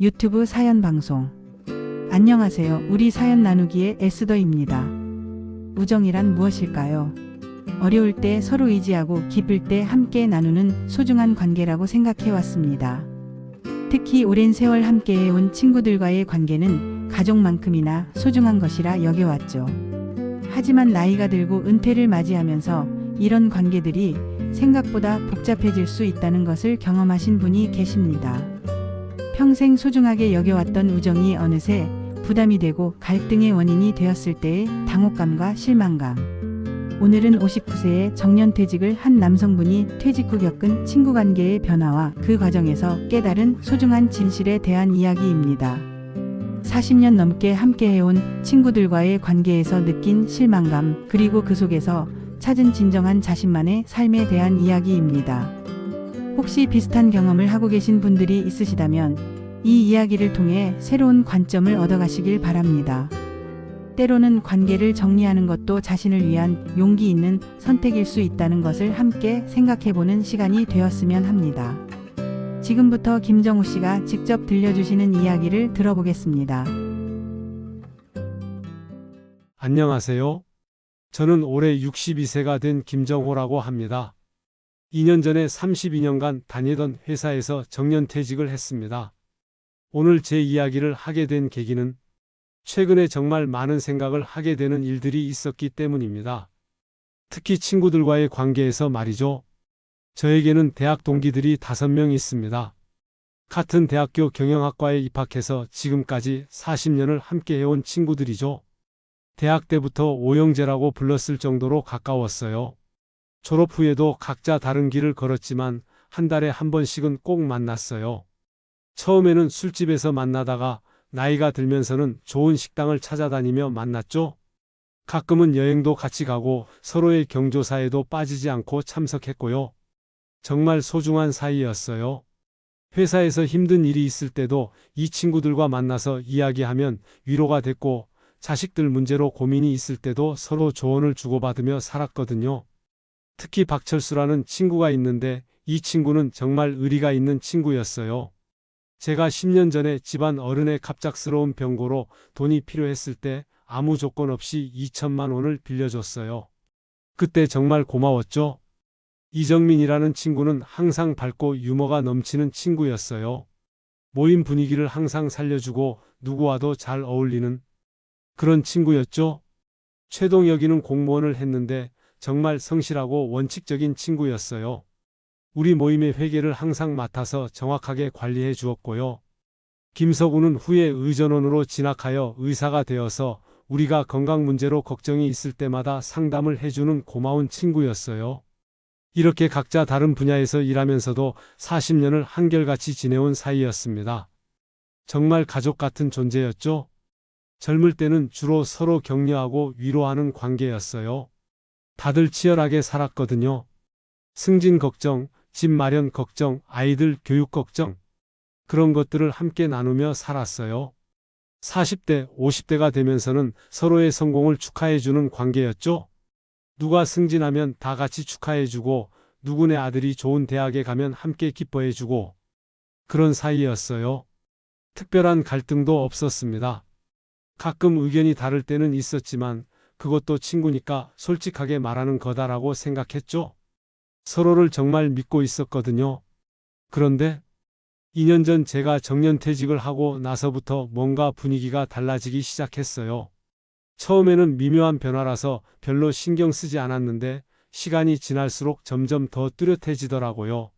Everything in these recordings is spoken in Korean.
유튜브 사연 방송. 안녕하세요. 우리 사연 나누기의 에스더입니다. 우정이란 무엇일까요? 어려울 때 서로 의지하고 기쁠 때 함께 나누는 소중한 관계라고 생각해 왔습니다. 특히 오랜 세월 함께 해 온 친구들과의 관계는 가족만큼이나 소중한 것이라 여겨왔죠. 하지만 나이가 들고 은퇴를 맞이하면서 이런 관계들이 생각보다 복잡해질 수 있다는 것을 경험하신 분이 계십니다. 평생 소중하게 여겨왔던 우정이 어느새 부담이 되고 갈등의 원인이 되었을 때의 당혹감과 실망감. 오늘은 59세의 정년퇴직을 한 남성분이 퇴직 후 겪은 친구 관계의 변화와 그 과정에서 깨달은 소중한 진실에 대한 이야기입니다. 40년 넘게 함께 해온 친구들과의 관계에서 느낀 실망감, 그리고 그 속에서 찾은 진정한 자신만의 삶에 대한 이야기입니다. 혹시 비슷한 경험을 하고 계신 분들이 있으시다면 이 이야기를 통해 새로운 관점을 얻어가시길 바랍니다. 때로는 관계를 정리하는 것도 자신을 위한 용기 있는 선택일 수 있다는 것을 함께 생각해보는 시간이 되었으면 합니다. 지금부터 김정우 씨가 직접 들려주시는 이야기를 들어보겠습니다. 안녕하세요. 저는 올해 62세가 된 김정호라고 합니다. 2년 전에 32년간 다니던 회사에서 정년 퇴직을 했습니다. 오늘 제 이야기를 하게 된 계기는 최근에 정말 많은 생각을 하게 되는 일들이 있었기 때문입니다. 특히 친구들과의 관계에서 말이죠. 저에게는 대학 동기들이 5명 있습니다. 같은 대학교 경영학과에 입학해서 지금까지 40년을 함께 해온 친구들이죠. 대학 때부터 오영재라고 불렀을 정도로 가까웠어요. 졸업 후에도 각자 다른 길을 걸었지만 한 달에 한 번씩은 꼭 만났어요. 처음에는 술집에서 만나다가 나이가 들면서는 좋은 식당을 찾아다니며 만났죠. 가끔은 여행도 같이 가고 서로의 경조사에도 빠지지 않고 참석했고요. 정말 소중한 사이였어요. 회사에서 힘든 일이 있을 때도 이 친구들과 만나서 이야기하면 위로가 됐고 자식들 문제로 고민이 있을 때도 서로 조언을 주고받으며 살았거든요. 특히 박철수라는 친구가 있는데 이 친구는 정말 의리가 있는 친구였어요. 제가 10년 전에 집안 어른의 갑작스러운 병고로 돈이 필요했을 때 아무 조건 없이 2천만 원을 빌려줬어요. 그때 정말 고마웠죠? 이정민이라는 친구는 항상 밝고 유머가 넘치는 친구였어요. 모임 분위기를 항상 살려주고 누구와도 잘 어울리는 그런 친구였죠. 최동혁이는 공무원을 했는데 정말 성실하고 원칙적인 친구였어요. 우리 모임의 회계를 항상 맡아서 정확하게 관리해 주었고요. 김서구는 후에 의전원으로 진학하여 의사가 되어서 우리가 건강 문제로 걱정이 있을 때마다 상담을 해주는 고마운 친구였어요. 이렇게 각자 다른 분야에서 일하면서도 40년을 한결같이 지내온 사이였습니다. 정말 가족 같은 존재였죠? 젊을 때는 주로 서로 격려하고 위로하는 관계였어요. 다들 치열하게 살았거든요. 승진 걱정, 집 마련 걱정, 아이들 교육 걱정. 그런 것들을 함께 나누며 살았어요. 40대, 50대가 되면서는 서로의 성공을 축하해주는 관계였죠. 누가 승진하면 다 같이 축하해주고, 누구네 아들이 좋은 대학에 가면 함께 기뻐해주고, 그런 사이였어요. 특별한 갈등도 없었습니다. 가끔 의견이 다를 때는 있었지만, 그것도 친구니까 솔직하게 말하는 거다라고 생각했죠. 서로를 정말 믿고 있었거든요. 그런데 2년 전 제가 정년퇴직을 하고 나서부터 뭔가 분위기가 달라지기 시작했어요. 처음에는 미묘한 변화라서 별로 신경 쓰지 않았는데 시간이 지날수록 점점 더 뚜렷해지더라고요.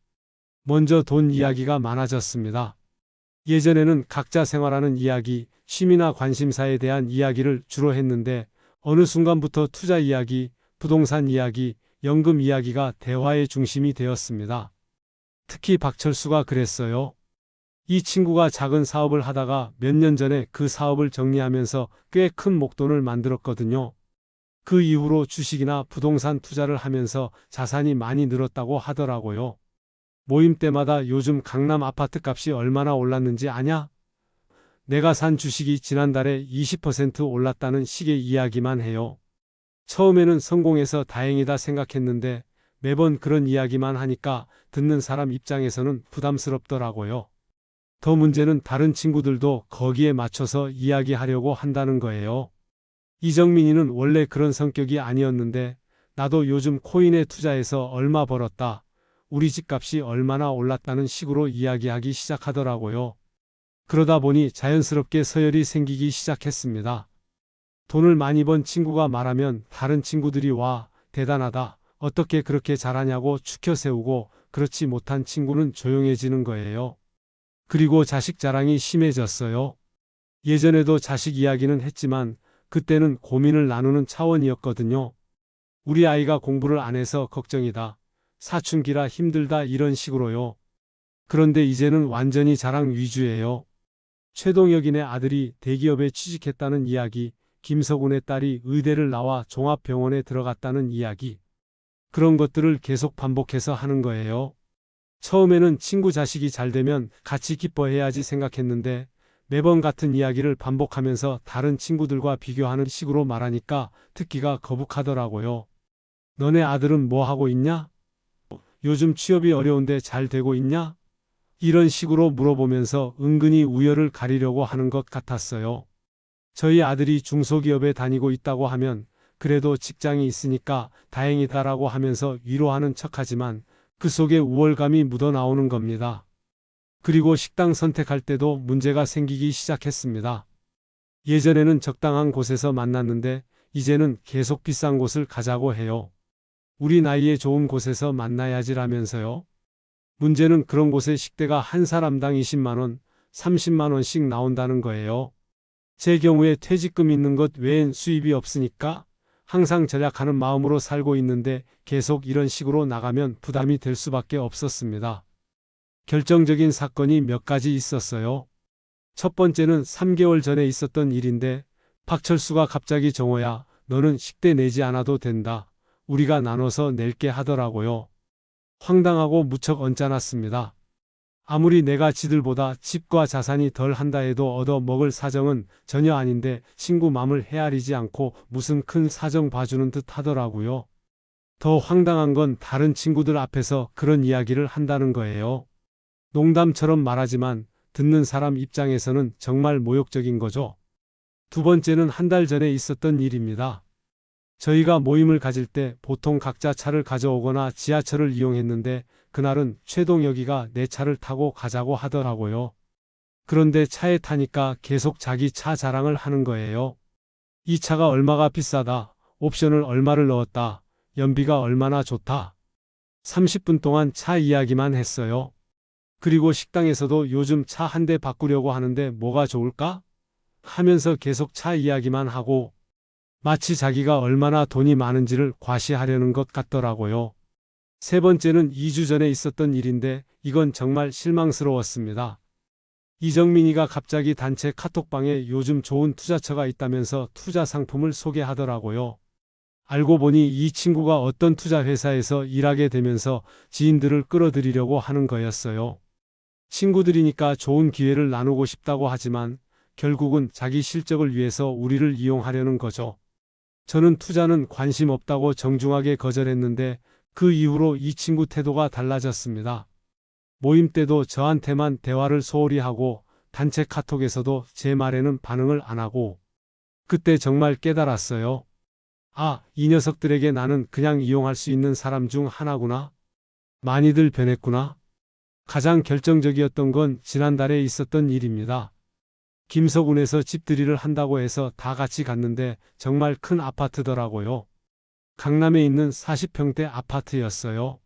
먼저 돈 이야기가 많아졌습니다. 예전에는 각자 생활하는 이야기, 취미나 관심사에 대한 이야기를 주로 했는데 어느 순간부터 투자 이야기, 부동산 이야기, 연금 이야기가 대화의 중심이 되었습니다. 특히 박철수가 그랬어요. 이 친구가 작은 사업을 하다가 몇 년 전에 그 사업을 정리하면서 꽤 큰 목돈을 만들었거든요. 그 이후로 주식이나 부동산 투자를 하면서 자산이 많이 늘었다고 하더라고요. 모임 때마다 요즘 강남 아파트 값이 얼마나 올랐는지 아냐? 내가 산 주식이 지난달에 20% 올랐다는 식의 이야기만 해요. 처음에는 성공해서 다행이다 생각했는데 매번 그런 이야기만 하니까 듣는 사람 입장에서는 부담스럽더라고요. 더 문제는 다른 친구들도 거기에 맞춰서 이야기하려고 한다는 거예요. 이정민이는 원래 그런 성격이 아니었는데 나도 요즘 코인에 투자해서 얼마 벌었다. 우리 집값이 얼마나 올랐다는 식으로 이야기하기 시작하더라고요. 그러다 보니 자연스럽게 서열이 생기기 시작했습니다. 돈을 많이 번 친구가 말하면 다른 친구들이 와, 대단하다. 어떻게 그렇게 잘하냐고 추켜 세우고 그렇지 못한 친구는 조용해지는 거예요. 그리고 자식 자랑이 심해졌어요. 예전에도 자식 이야기는 했지만 그때는 고민을 나누는 차원이었거든요. 우리 아이가 공부를 안 해서 걱정이다. 사춘기라 힘들다 이런 식으로요. 그런데 이제는 완전히 자랑 위주예요. 최동혁이네 아들이 대기업에 취직했다는 이야기, 김석운의 딸이 의대를 나와 종합병원에 들어갔다는 이야기. 그런 것들을 계속 반복해서 하는 거예요. 처음에는 친구 자식이 잘 되면 같이 기뻐해야지 생각했는데 매번 같은 이야기를 반복하면서 다른 친구들과 비교하는 식으로 말하니까 듣기가 거북하더라고요. 너네 아들은 뭐 하고 있냐? 요즘 취업이 어려운데 잘 되고 있냐? 이런 식으로 물어보면서 은근히 우열을 가리려고 하는 것 같았어요. 저희 아들이 중소기업에 다니고 있다고 하면 그래도 직장이 있으니까 다행이다라고 하면서 위로하는 척하지만 그 속에 우월감이 묻어나오는 겁니다. 그리고 식당 선택할 때도 문제가 생기기 시작했습니다. 예전에는 적당한 곳에서 만났는데 이제는 계속 비싼 곳을 가자고 해요. 우리 나이에 좋은 곳에서 만나야지라면서요. 문제는 그런 곳에 식대가 한 사람당 20만원, 30만원씩 나온다는 거예요. 제 경우에 퇴직금 있는 것 외엔 수입이 없으니까 항상 절약하는 마음으로 살고 있는데 계속 이런 식으로 나가면 부담이 될 수밖에 없었습니다. 결정적인 사건이 몇 가지 있었어요. 첫 번째는 3개월 전에 있었던 일인데 박철수가 갑자기 정호야 너는 식대 내지 않아도 된다. 우리가 나눠서 낼게 하더라고요. 황당하고 무척 언짢았습니다. 아무리 내가 지들보다 집과 자산이 덜 한다 해도 얻어 먹을 사정은 전혀 아닌데 친구 맘을 헤아리지 않고 무슨 큰 사정 봐주는 듯 하더라고요. 더 황당한 건 다른 친구들 앞에서 그런 이야기를 한다는 거예요. 농담처럼 말하지만 듣는 사람 입장에서는 정말 모욕적인 거죠. 두 번째는 한 달 전에 있었던 일입니다. 저희가 모임을 가질 때 보통 각자 차를 가져오거나 지하철을 이용했는데 그날은 최동혁이가 내 차를 타고 가자고 하더라고요. 그런데 차에 타니까 계속 자기 차 자랑을 하는 거예요. 이 차가 얼마가 비싸다. 옵션을 얼마를 넣었다. 연비가 얼마나 좋다. 30분 동안 차 이야기만 했어요. 그리고 식당에서도 요즘 차 한 대 바꾸려고 하는데 뭐가 좋을까? 하면서 계속 차 이야기만 하고 마치 자기가 얼마나 돈이 많은지를 과시하려는 것 같더라고요. 세 번째는 2주 전에 있었던 일인데 이건 정말 실망스러웠습니다. 이정민이가 갑자기 단체 카톡방에 요즘 좋은 투자처가 있다면서 투자 상품을 소개하더라고요. 알고 보니 이 친구가 어떤 투자 회사에서 일하게 되면서 지인들을 끌어들이려고 하는 거였어요. 친구들이니까 좋은 기회를 나누고 싶다고 하지만 결국은 자기 실적을 위해서 우리를 이용하려는 거죠. 저는 투자는 관심 없다고 정중하게 거절했는데 그 이후로 이 친구 태도가 달라졌습니다. 모임 때도 저한테만 대화를 소홀히 하고 단체 카톡에서도 제 말에는 반응을 안 하고 그때 정말 깨달았어요. 아, 이 녀석들에게 나는 그냥 이용할 수 있는 사람 중 하나구나. 많이들 변했구나. 가장 결정적이었던 건 지난달에 있었던 일입니다. 김서군에서 집들이를 한다고 해서 다 같이 갔는데 정말 큰 아파트더라고요. 강남에 있는 40평대 아파트였어요.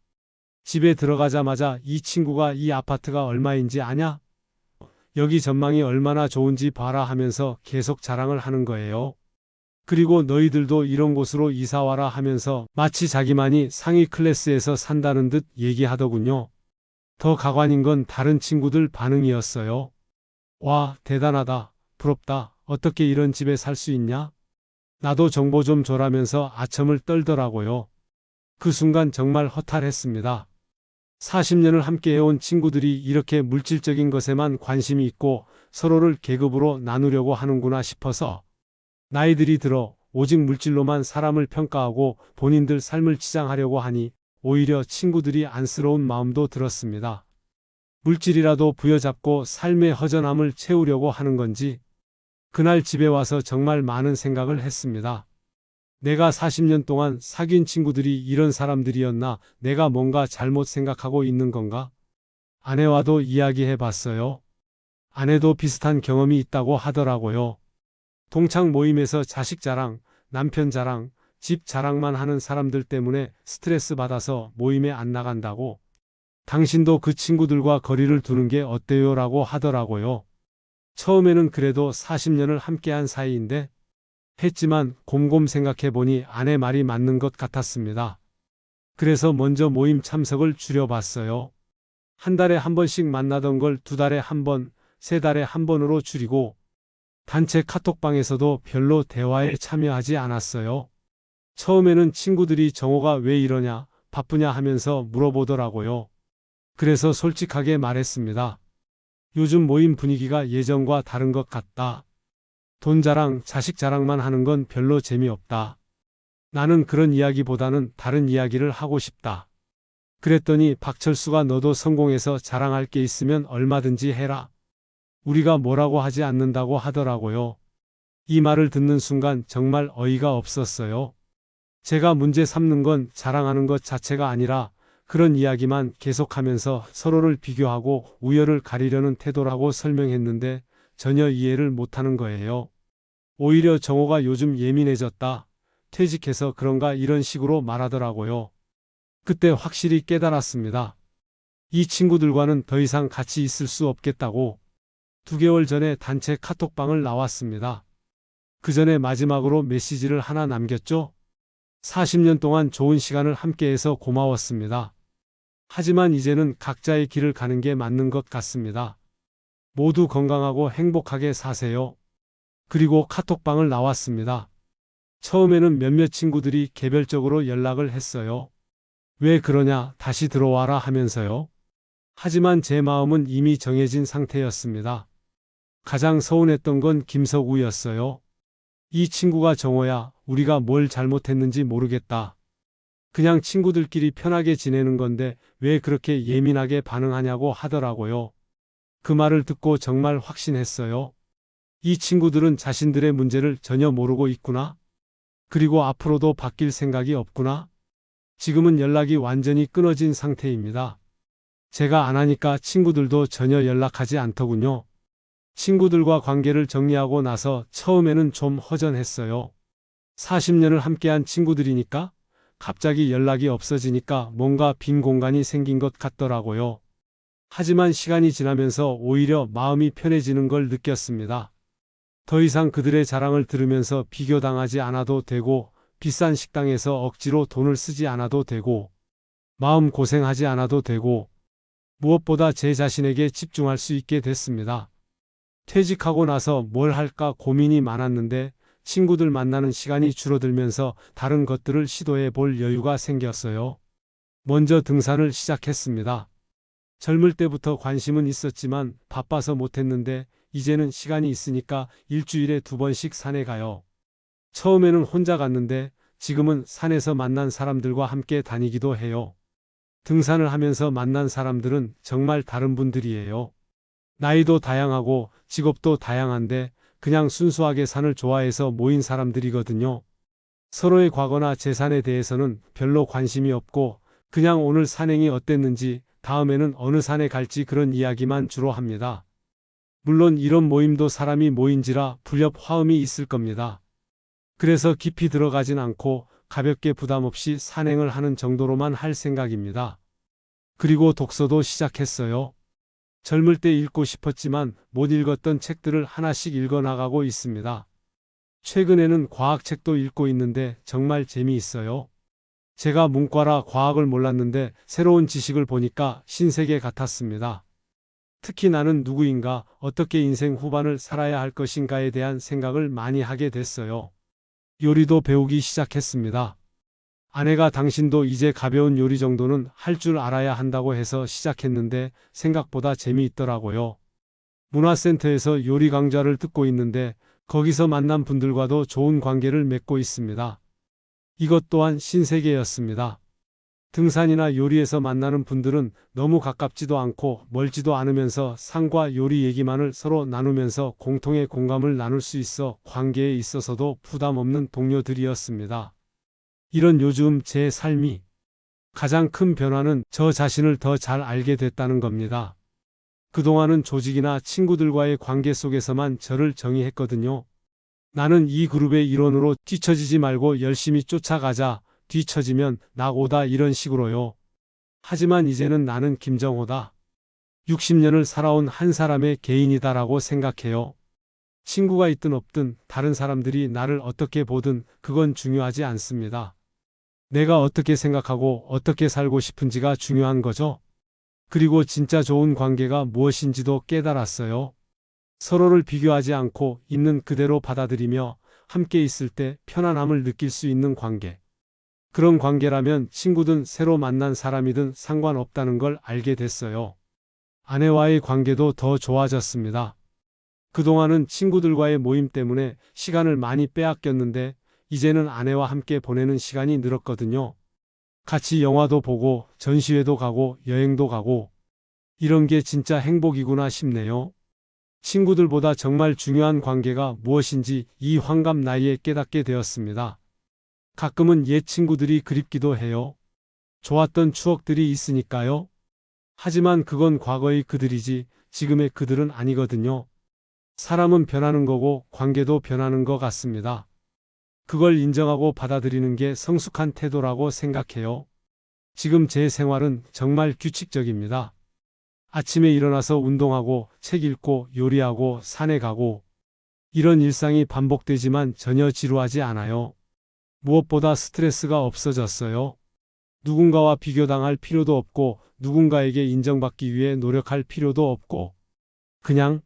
집에 들어가자마자 이 친구가 이 아파트가 얼마인지 아냐? 여기 전망이 얼마나 좋은지 봐라 하면서 계속 자랑을 하는 거예요. 그리고 너희들도 이런 곳으로 이사와라 하면서 마치 자기만이 상위 클래스에서 산다는 듯 얘기하더군요. 더 가관인 건 다른 친구들 반응이었어요. 와, 대단하다. 부럽다. 어떻게 이런 집에 살 수 있냐? 나도 정보 좀 줘라면서 아첨을 떨더라고요. 그 순간 정말 허탈했습니다. 40년을 함께 해온 친구들이 이렇게 물질적인 것에만 관심이 있고 서로를 계급으로 나누려고 하는구나 싶어서 나이들이 들어 오직 물질로만 사람을 평가하고 본인들 삶을 치장하려고 하니 오히려 친구들이 안쓰러운 마음도 들었습니다. 물질이라도 부여잡고 삶의 허전함을 채우려고 하는 건지 그날 집에 와서 정말 많은 생각을 했습니다. 내가 40년 동안 사귄 친구들이 이런 사람들이었나 내가 뭔가 잘못 생각하고 있는 건가? 아내와도 이야기해 봤어요. 아내도 비슷한 경험이 있다고 하더라고요. 동창 모임에서 자식 자랑, 남편 자랑, 집 자랑만 하는 사람들 때문에 스트레스 받아서 모임에 안 나간다고. 당신도 그 친구들과 거리를 두는 게 어때요? 라고 하더라고요. 처음에는 그래도 40년을 함께한 사이인데 했지만 곰곰 생각해 보니 아내 말이 맞는 것 같았습니다. 그래서 먼저 모임 참석을 줄여봤어요. 한 달에 한 번씩 만나던 걸 두 달에 한 번, 세 달에 한 번으로 줄이고 단체 카톡방에서도 별로 대화에 참여하지 않았어요. 처음에는 친구들이 정호가 왜 이러냐, 바쁘냐 하면서 물어보더라고요. 그래서 솔직하게 말했습니다. 요즘 모임 분위기가 예전과 다른 것 같다. 돈 자랑, 자식 자랑만 하는 건 별로 재미없다. 나는 그런 이야기보다는 다른 이야기를 하고 싶다. 그랬더니 박철수가 너도 성공해서 자랑할 게 있으면 얼마든지 해라. 우리가 뭐라고 하지 않는다고 하더라고요. 이 말을 듣는 순간 정말 어이가 없었어요. 제가 문제 삼는 건 자랑하는 것 자체가 아니라 그런 이야기만 계속하면서 서로를 비교하고 우열을 가리려는 태도라고 설명했는데 전혀 이해를 못하는 거예요. 오히려 정호가 요즘 예민해졌다. 퇴직해서 그런가 이런 식으로 말하더라고요. 그때 확실히 깨달았습니다. 이 친구들과는 더 이상 같이 있을 수 없겠다고 두 개월 전에 단체 카톡방을 나왔습니다. 그 전에 마지막으로 메시지를 하나 남겼죠? 40년 동안 좋은 시간을 함께해서 고마웠습니다. 하지만 이제는 각자의 길을 가는 게 맞는 것 같습니다. 모두 건강하고 행복하게 사세요. 그리고 카톡방을 나왔습니다. 처음에는 몇몇 친구들이 개별적으로 연락을 했어요. 왜 그러냐, 다시 들어와라 하면서요. 하지만 제 마음은 이미 정해진 상태였습니다. 가장 서운했던 건 김석우였어요. 이 친구가 정호야, 우리가 뭘 잘못했는지 모르겠다. 그냥 친구들끼리 편하게 지내는 건데 왜 그렇게 예민하게 반응하냐고 하더라고요. 그 말을 듣고 정말 확신했어요. 이 친구들은 자신들의 문제를 전혀 모르고 있구나. 그리고 앞으로도 바뀔 생각이 없구나. 지금은 연락이 완전히 끊어진 상태입니다. 제가 안 하니까 친구들도 전혀 연락하지 않더군요. 친구들과 관계를 정리하고 나서 처음에는 좀 허전했어요. 40년을 함께한 친구들이니까 갑자기 연락이 없어지니까 뭔가 빈 공간이 생긴 것 같더라고요. 하지만 시간이 지나면서 오히려 마음이 편해지는 걸 느꼈습니다. 더 이상 그들의 자랑을 들으면서 비교당하지 않아도 되고 비싼 식당에서 억지로 돈을 쓰지 않아도 되고 마음 고생하지 않아도 되고 무엇보다 제 자신에게 집중할 수 있게 됐습니다. 퇴직하고 나서 뭘 할까 고민이 많았는데 친구들 만나는 시간이 줄어들면서 다른 것들을 시도해 볼 여유가 생겼어요. 먼저 등산을 시작했습니다. 젊을 때부터 관심은 있었지만 바빠서 못했는데 이제는 시간이 있으니까 일주일에 두 번씩 산에 가요. 처음에는 혼자 갔는데 지금은 산에서 만난 사람들과 함께 다니기도 해요. 등산을 하면서 만난 사람들은 정말 다른 분들이에요. 나이도 다양하고 직업도 다양한데 그냥 순수하게 산을 좋아해서 모인 사람들이거든요. 서로의 과거나 재산에 대해서는 별로 관심이 없고 그냥 오늘 산행이 어땠는지 다음에는 어느 산에 갈지 그런 이야기만 주로 합니다. 물론 이런 모임도 사람이 모인지라 불협 화음이 있을 겁니다. 그래서 깊이 들어가진 않고 가볍게 부담 없이 산행을 하는 정도로만 할 생각입니다. 그리고 독서도 시작했어요. 젊을 때 읽고 싶었지만 못 읽었던 책들을 하나씩 읽어 나가고 있습니다. 최근에는 과학책도 읽고 있는데 정말 재미있어요. 제가 문과라 과학을 몰랐는데 새로운 지식을 보니까 신세계 같았습니다. 특히 나는 누구인가, 어떻게 인생 후반을 살아야 할 것인가에 대한 생각을 많이 하게 됐어요. 요리도 배우기 시작했습니다. 아내가 당신도 이제 가벼운 요리 정도는 할 줄 알아야 한다고 해서 시작했는데 생각보다 재미있더라고요. 문화센터에서 요리 강좌를 듣고 있는데 거기서 만난 분들과도 좋은 관계를 맺고 있습니다. 이것 또한 신세계였습니다. 등산이나 요리에서 만나는 분들은 너무 가깝지도 않고 멀지도 않으면서 상과 요리 얘기만을 서로 나누면서 공통의 공감을 나눌 수 있어 관계에 있어서도 부담 없는 동료들이었습니다. 이런 요즘 제 삶이 가장 큰 변화는 저 자신을 더 잘 알게 됐다는 겁니다. 그동안은 조직이나 친구들과의 관계 속에서만 저를 정의했거든요. 나는 이 그룹의 일원으로 뒤처지지 말고 열심히 쫓아가자. 뒤처지면 나오다 이런 식으로요. 하지만 이제는 나는 김정호다. 60년을 살아온 한 사람의 개인이다라고 생각해요. 친구가 있든 없든 다른 사람들이 나를 어떻게 보든 그건 중요하지 않습니다. 내가 어떻게 생각하고 어떻게 살고 싶은지가 중요한 거죠. 그리고 진짜 좋은 관계가 무엇인지도 깨달았어요. 서로를 비교하지 않고 있는 그대로 받아들이며 함께 있을 때 편안함을 느낄 수 있는 관계. 그런 관계라면 친구든 새로 만난 사람이든 상관없다는 걸 알게 됐어요. 아내와의 관계도 더 좋아졌습니다. 그동안은 친구들과의 모임 때문에 시간을 많이 빼앗겼는데 이제는 아내와 함께 보내는 시간이 늘었거든요. 같이 영화도 보고 전시회도 가고 여행도 가고 이런 게 진짜 행복이구나 싶네요. 친구들보다 정말 중요한 관계가 무엇인지 이 환갑 나이에 깨닫게 되었습니다. 가끔은 옛 친구들이 그립기도 해요. 좋았던 추억들이 있으니까요. 하지만 그건 과거의 그들이지 지금의 그들은 아니거든요. 사람은 변하는 거고 관계도 변하는 것 같습니다. 그걸 인정하고 받아들이는 게 성숙한 태도라고 생각해요. 지금 제 생활은 정말 규칙적입니다. 아침에 일어나서 운동하고 책 읽고 요리하고 산에 가고 이런 일상이 반복되지만 전혀 지루하지 않아요. 무엇보다 스트레스가 없어졌어요. 누군가와 비교당할 필요도 없고 누군가에게 인정받기 위해 노력할 필요도 없고 그냥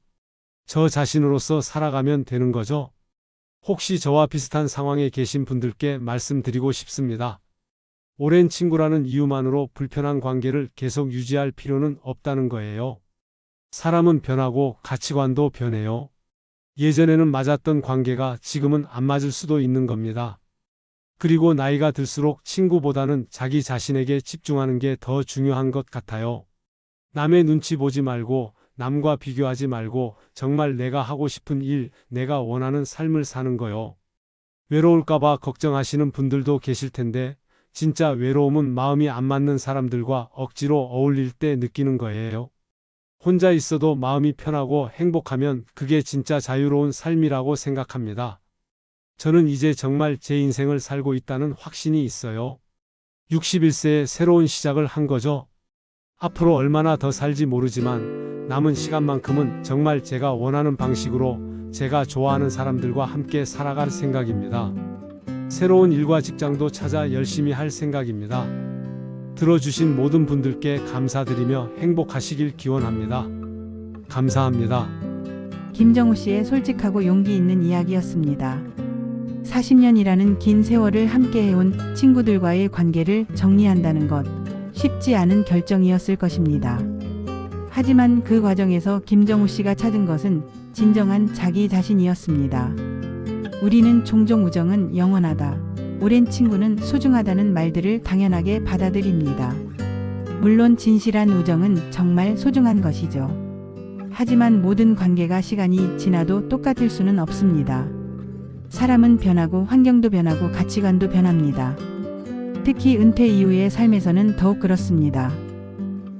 저 자신으로서 살아가면 되는 거죠. 혹시 저와 비슷한 상황에 계신 분들께 말씀드리고 싶습니다. 오랜 친구라는 이유만으로 불편한 관계를 계속 유지할 필요는 없다는 거예요. 사람은 변하고 가치관도 변해요. 예전에는 맞았던 관계가 지금은 안 맞을 수도 있는 겁니다. 그리고 나이가 들수록 친구보다는 자기 자신에게 집중하는 게 더 중요한 것 같아요. 남의 눈치 보지 말고 남과 비교하지 말고 정말 내가 하고 싶은 일, 내가 원하는 삶을 사는 거요. 외로울까봐 걱정하시는 분들도 계실 텐데, 진짜 외로움은 마음이 안 맞는 사람들과 억지로 어울릴 때 느끼는 거예요. 혼자 있어도 마음이 편하고 행복하면 그게 진짜 자유로운 삶이라고 생각합니다. 저는 이제 정말 제 인생을 살고 있다는 확신이 있어요. 61세에 새로운 시작을 한 거죠. 앞으로 얼마나 더 살지 모르지만 남은 시간만큼은 정말 제가 원하는 방식으로 제가 좋아하는 사람들과 함께 살아갈 생각입니다. 새로운 일과 직장도 찾아 열심히 할 생각입니다. 들어주신 모든 분들께 감사드리며 행복하시길 기원합니다. 감사합니다. 김정우 씨의 솔직하고 용기 있는 이야기였습니다. 40년이라는 긴 세월을 함께 해온 친구들과의 관계를 정리한다는 것 쉽지 않은 결정이었을 것입니다. 하지만 그 과정에서 김정우 씨가 찾은 것은 진정한 자기 자신이었습니다. 우리는 종종 우정은 영원하다. 오랜 친구는 소중하다는 말들을 당연하게 받아들입니다. 물론 진실한 우정은 정말 소중한 것이죠. 하지만 모든 관계가 시간이 지나도 똑같을 수는 없습니다. 사람은 변하고 환경도 변하고 가치관도 변합니다. 특히 은퇴 이후의 삶에서는 더욱 그렇습니다.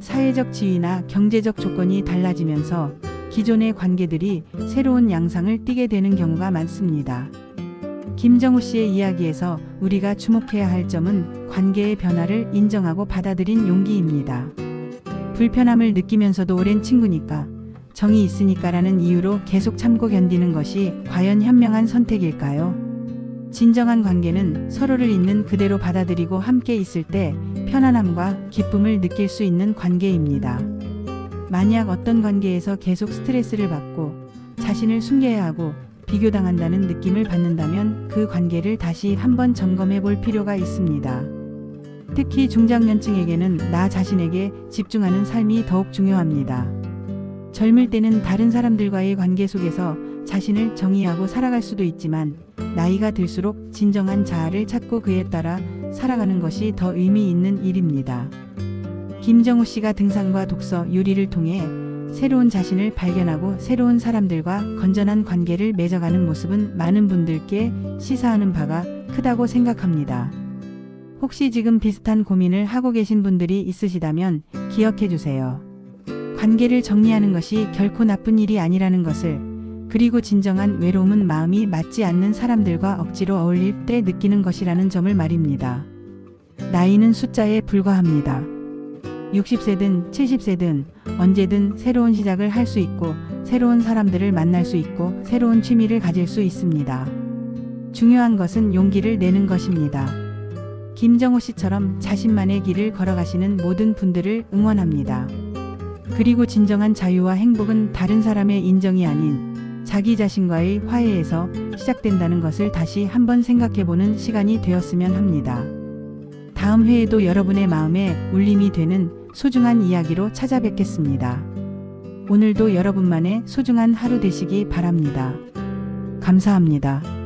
사회적 지위나 경제적 조건이 달라지면서 기존의 관계들이 새로운 양상을 띠게 되는 경우가 많습니다. 김정우 씨의 이야기에서 우리가 주목해야 할 점은 관계의 변화를 인정하고 받아들인 용기입니다. 불편함을 느끼면서도 오랜 친구니까, 정이 있으니까라는 이유로 계속 참고 견디는 것이 과연 현명한 선택일까요? 진정한 관계는 서로를 있는 그대로 받아들이고 함께 있을 때 편안함과 기쁨을 느낄 수 있는 관계입니다. 만약 어떤 관계에서 계속 스트레스를 받고 자신을 숨겨야 하고 비교당한다는 느낌을 받는다면 그 관계를 다시 한번 점검해 볼 필요가 있습니다. 특히 중장년층에게는 나 자신에게 집중하는 삶이 더욱 중요합니다. 젊을 때는 다른 사람들과의 관계 속에서 자신을 정의하고 살아갈 수도 있지만 나이가 들수록 진정한 자아를 찾고 그에 따라 살아가는 것이 더 의미 있는 일입니다. 김정우 씨가 등산과 독서, 요리를 통해 새로운 자신을 발견하고 새로운 사람들과 건전한 관계를 맺어가는 모습은 많은 분들께 시사하는 바가 크다고 생각합니다. 혹시 지금 비슷한 고민을 하고 계신 분들이 있으시다면 기억해 주세요. 관계를 정리하는 것이 결코 나쁜 일이 아니라는 것을 그리고 진정한 외로움은 마음이 맞지 않는 사람들과 억지로 어울릴 때 느끼는 것이라는 점을 말입니다. 나이는 숫자에 불과합니다. 60세든 70세든 언제든 새로운 시작을 할 수 있고 새로운 사람들을 만날 수 있고 새로운 취미를 가질 수 있습니다. 중요한 것은 용기를 내는 것입니다. 김정호 씨처럼 자신만의 길을 걸어가시는 모든 분들을 응원합니다. 그리고 진정한 자유와 행복은 다른 사람의 인정이 아닌 자기 자신과의 화해에서 시작된다는 것을 다시 한번 생각해보는 시간이 되었으면 합니다. 다음 회에도 여러분의 마음에 울림이 되는 소중한 이야기로 찾아뵙겠습니다. 오늘도 여러분만의 소중한 하루 되시기 바랍니다. 감사합니다.